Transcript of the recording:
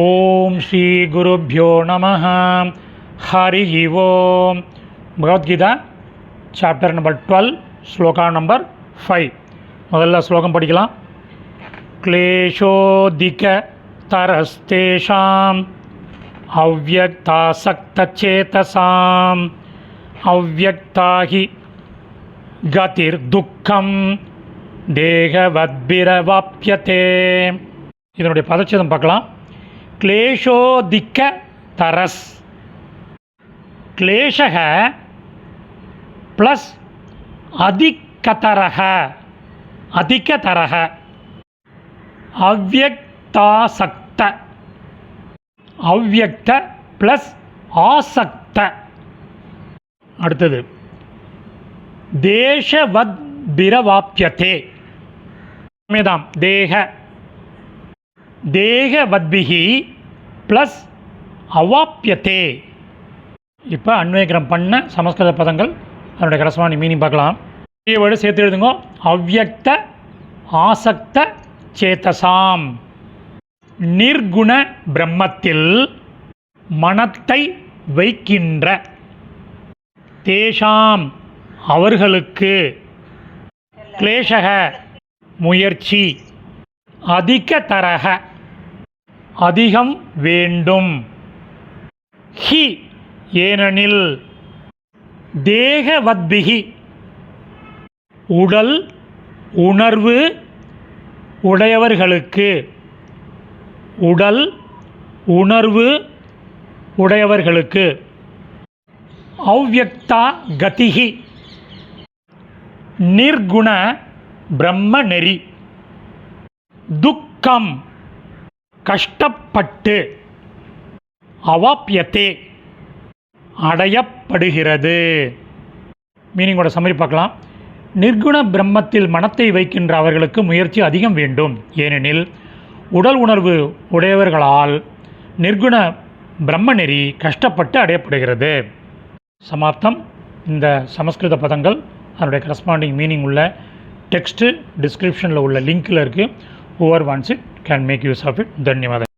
ஓம் ஸ்ரீ குருப்யோ நம Hari Om Bhagavad Gita chapter number twelve shloka number five முதல்ல ஸ்லோகம் படிக்கலாம் क्लेशोऽधिक तरस्तेषाम् अव्यक्तासक्तचेतसाम् अव्यक्ता हि கதிர்துக்கம் தேகவத்பிரவாப்பியதே இதனுடைய பதச்சேதம் பார்க்கலாம் கிளேஷோதிக்க தரஸ் கிளேஷக ப்ளஸ் அதிக்கதரக அதிகதரக அவ்வக்தாசக்த அவ்வக்த ப்ளஸ் ஆசக்த அடுத்தது தேசவத் பிரவாப்பியத்தே மேதாம் தேக தேகவத்பிகி ப்ளஸ் அவாப்பியதே இப்போ அன்வயக்கிரம் பண்ண சமஸ்கிருத பதங்கள் அதனுடைய கரஸ்பாண்டி மீனிங் பார்க்கலாம். வேர்டு சேர்த்து எழுதுங்க. அவ்வக்த ஆசக்த சேதசாம் நிர்குண பிரம்மத்தில் மனத்தை வைக்கின்ற தேஷாம் அவர்களுக்கு கிளேஷக முயற்சி அதிக தரக அதிகம் வேண்டும். ஹி ஏனெனில் தேகவத்பிகி உடல் உணர்வு உடையவர்களுக்கு உடல் உணர்வு உடையவர்களுக்கு. அவ்வக்தா கதிகி நிர்குண பிரம்ம நெறி துக்கம் கஷ்டப்பட்டு அவாப்பியத்தே அடையப்படுகிறது. மீனிங்கோட சம்மரி பார்க்கலாம். நிர்குண பிரம்மத்தில் மனத்தை வைக்கின்ற அவர்களுக்கு முயற்சி அதிகம் வேண்டும். ஏனெனில் உடல் உணர்வு உடையவர்களால் நிர்குண பிரம்ம நெறி கஷ்டப்பட்டு அடையப்படுகிறது. சமாப்தம். இந்த சமஸ்கிருத பதங்கள் அதனுடைய கரஸ்பாண்டிங் மீனிங் உள்ள டெக்ஸ்ட்டு டிஸ்கிரிப்ஷனில் உள்ள லிங்க்கில் இருக்குது over once it can make use of it. ధన్యవాదాలు